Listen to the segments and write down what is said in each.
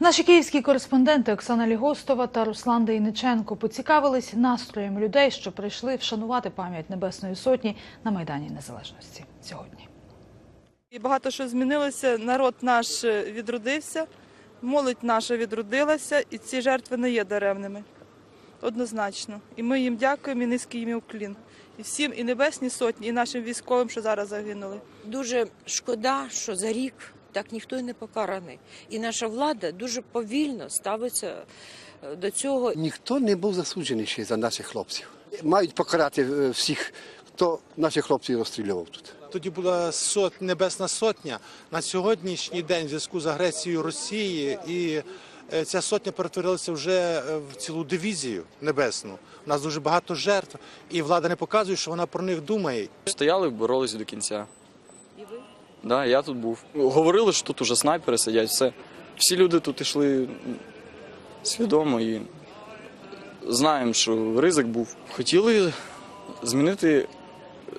Наші київські кореспонденти Оксана Лігостова та Руслан Дейниченко поцікавились настроєм людей, що прийшли вшанувати пам'ять Небесної Сотні на Майдані Незалежності сьогодні. І багато що змінилося. Народ наш е, відродився, молодь наша відродилася, і ці жертви не є даремними. Однозначно. І ми їм дякуємо і низький їм уклін. І всім, і небесній сотні, і нашим військовим, що зараз загинули. Дуже шкода, що за рік так ніхто й не покараний. І наша влада дуже повільно ставиться е, до цього. Ніхто не був засуджений ще за наших хлопців. Мають покарати е, всіх, хто наших хлопців розстрілював тут. Тоді була сот, небесна сотня. На сьогоднішній день, в зв'язку з агресією Росії, і е, ця сотня перетворилася вже в цілу дивізію небесну. У нас дуже багато жертв, і влада не показує, що вона про них думає. Стояли, боролися до кінця. І ви? Да, я тут був. Говорили, що тут уже снайпери сидять, все. Всі люди тут йшли свідомо і знаємо, що ризик був. Хотіли змінити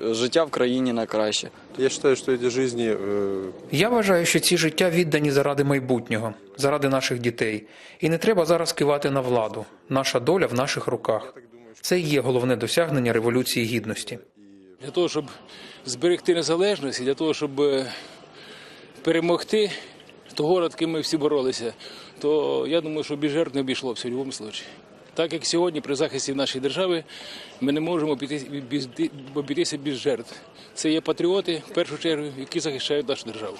життя в країні на краще. Я считаю, что эти жизни э, Я вважаю, що ці життя віддані заради майбутнього, заради наших дітей. І не треба зараз кивати на владу. Наша доля в наших руках. Це і є головне досягнення революції гідності. Для того, щоб зберегти незалежність, і для того, щоб е, перемогти того, над ким ми всі боролися, то я думаю, що без жертв не обійшлося в будь-якому випадку. Так як сьогодні при захисті нашої держави ми не можемо обійтися без жертв. Це є патріоти, в першу чергу, які захищають нашу державу.